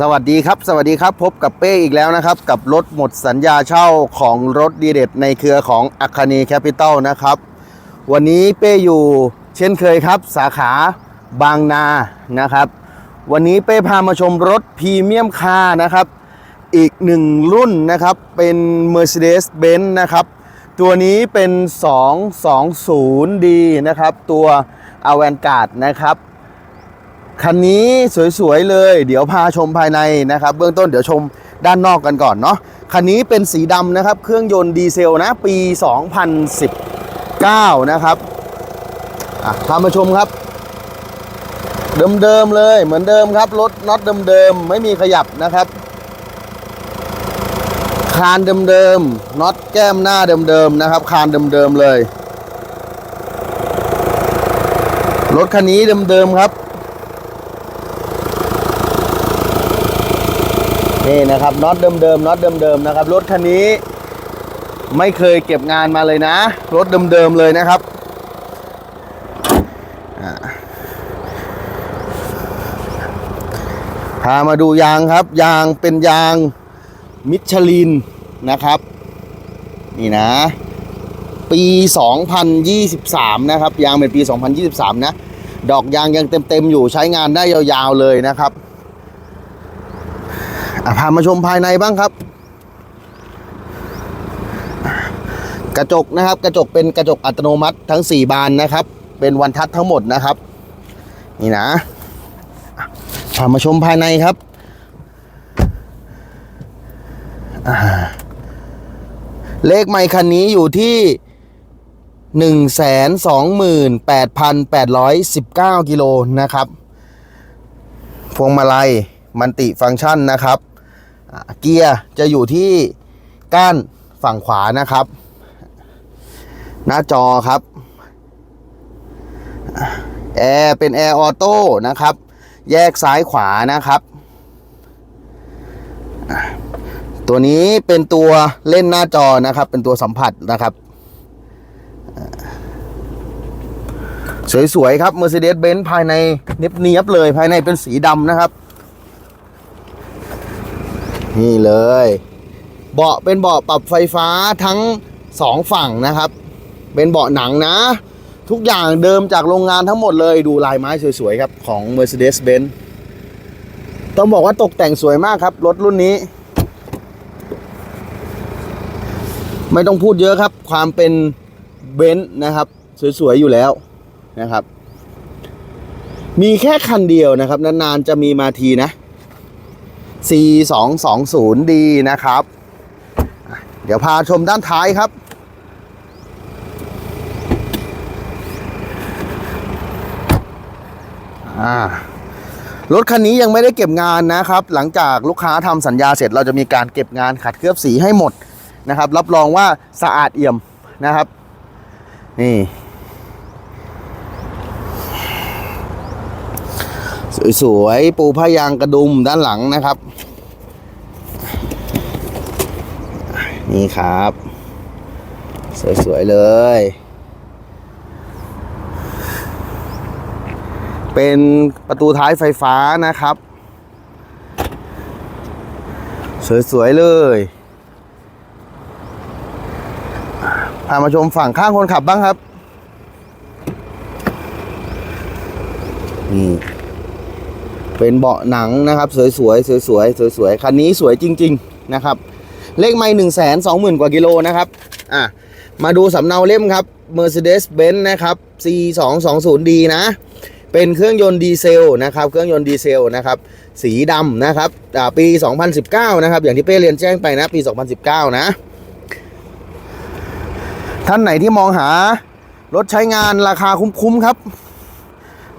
สวัสดีครับ สวัสดีครับ พบกับเป้อีกแล้วนะครับ กับรถหมดสัญญาเช่าของรถดีเด็ดในเครือของอัคนีแคปิตอลนะครับ วันนี้เป้อยู่เช่นเคยครับ สาขาบางนานะครับ วันนี้เป้พามาชมรถพรีเมียมคาร์นะครับ อีกหนึ่งรุ่นนะครับ เป็น Mercedes-Benz นะครับ ตัวนี้เป็น 220D นะครับ ตัว a v a n g a r d นะครับ คันนี้สวยๆเลย เดี๋ยวพาชมภายในนะครับ เบื้องต้นเดี๋ยวชมด้านนอกกันก่อนเนาะ คันนี้เป็นสีดำนะครับ เครื่องยนต์ดีเซลนะ ปี 2019 นะครับอะพามาชมครับ เดิมๆเลยเหมือนเดิมครับ รถน็อตเดิมๆ ไม่มีขยับนะครับ คานเดิมๆน็อตแก้มหน้าเดิมๆนะครับ คานเดิมๆเลย รถคันนี้เดิมๆครับ นี่นะครับน็อตเดิมๆน็อตเดิมๆนะครับ รถคันนี้ไม่เคยเก็บงานมาเลยนะ รถเดิมๆเลยนะครับพามาดูยางครับ ยางเป็นยาง มิชลินนะครับ นี่นะ ปี 2023 นะครับ ยางเป็นปี 2023 นะ ดอกยางยังเต็ม ๆ อยู่ใช้งานได้ยาว ๆ เลยนะครับพามาชมภายในบ้างครับ กระจกนะครับ กระจกเป็นกระจกอัตโนมัติทั้ง 4 บานนะครับ เป็นวันทัดทั้งหมดนะครับ นี่นะพามาชมภายในครับอ่า เลขไมค์คันนี้อยู่ที่128,819กิโลนะครับ พวงมาลัยมันติฟังก์ชันนะครับ เกียร์จะอยู่ที่ก้านฝั่งขวานะครับ หน้าจอครับ แอร์เป็นแอร์ออโต้นะครับ แยกซ้ายขวานะครับ ตัวนี้เป็นตัวเล่นหน้าจอนะครับ เป็นตัวสัมผัสนะครับ สวยๆครับ Mercedes-Benz ภายในเนียบๆเลยภายในเป็นสีดำนะครับ นี่เลย เบาะเป็นเบาะปรับไฟฟ้าทั้งสองฝั่งนะครับ เป็นเบาะหนังนะ ทุกอย่างเดิมจากโรงงานทั้งหมดเลยดูลายไม้สวยๆครับของ Mercedes-Benz ต้องบอกว่าตกแต่งสวยมากครับ รถรุ่นนี้ ไม่ต้องพูดเยอะครับ ความเป็นเบนซ์นะครับ สวยๆ อยู่แล้วนะครับ มีแค่คันเดียวนะครับ นานๆ จะมีมาทีนะ C220D นะครับ เดี๋ยวพาชมด้านท้ายครับรถคันนี้ยังไม่ได้เก็บงานนะครับ หลังจากลูกค้าทำสัญญาเสร็จเราจะมีการเก็บงานขัดเคลือบสีให้หมด นะครับ รับรองว่าสะอาดเอี่ยมนะครับ นี่สวยๆปูผ้ายางกระดุมด้านหลังนะครับ นี่ครับ สวยๆเลย เป็นประตูท้ายไฟฟ้านะครับ สวยๆเลย พามาชมฝั่งข้างคนขับบ้างครับนี่เป็นเบาะหนังนะครับสวยๆสวยๆสวยๆคันนี้สวยจริง ๆนะครับ เลขไม่หนึ่งแสนสองหมื่นกว่ากิโลนะครับอะมาดูสำเนาเล่มครับ Mercedes-Benz นะครับ C 2 2 0 D นะ เป็นเครื่องยนต์ดีเซลนะครับ เครื่องยนต์ดีเซลนะครับ สีดำนะครับอ่าปี 2019 นะครับ อย่างที่เป้เรียนแจ้งไปนะ ปี 2019 นะ ท่านไหนที่มองหารถใช้งานราคาคุ้มๆครับ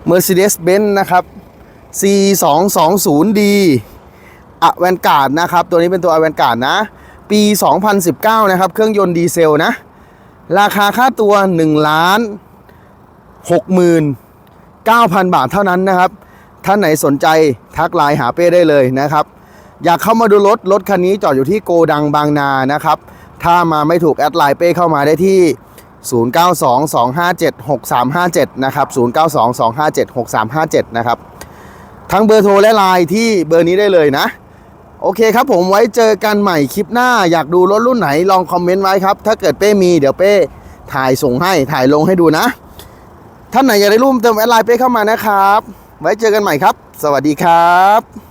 Mercedes-Benz นะครับ C 2 2 0 D อแวนการ์ดนะครับ ตัวนี้เป็นตัวอแวนการ์ดนะ ปี 2019 นะครับ เครื่องยนต์ดีเซลนะ ราคาค่าตัว1ล้าน6หมื่น9,000 บาทเท่านั้นนะครับ ท่านไหนสนใจทักไลน์หาเป้ได้เลยนะครับ อยากเข้ามาดูรถ รถคันนี้จอดอยู่ที่โกดังบางนานะครับ ถ้ามาไม่ถูกแอดไลน์เป้เข้ามาได้ที่ 0922576357 นะครับ 0922576357 นะครับ ทั้งเบอร์โทรและไลน์ที่เบอร์นี้ได้เลยนะ โอเคครับผมไว้เจอกันใหม่คลิปหน้า อยากดูรถรุ่นไหนลองคอมเมนต์ไว้ครับ ถ้าเกิดเป้มีเดี๋ยวเป้ถ่ายส่งให้ถ่ายลงให้ดูนะ ท่านไหนอยากได้รูปเติมแอดไลน์เป้เข้ามานะครับ ไว้เจอกันใหม่ครับ สวัสดีครับ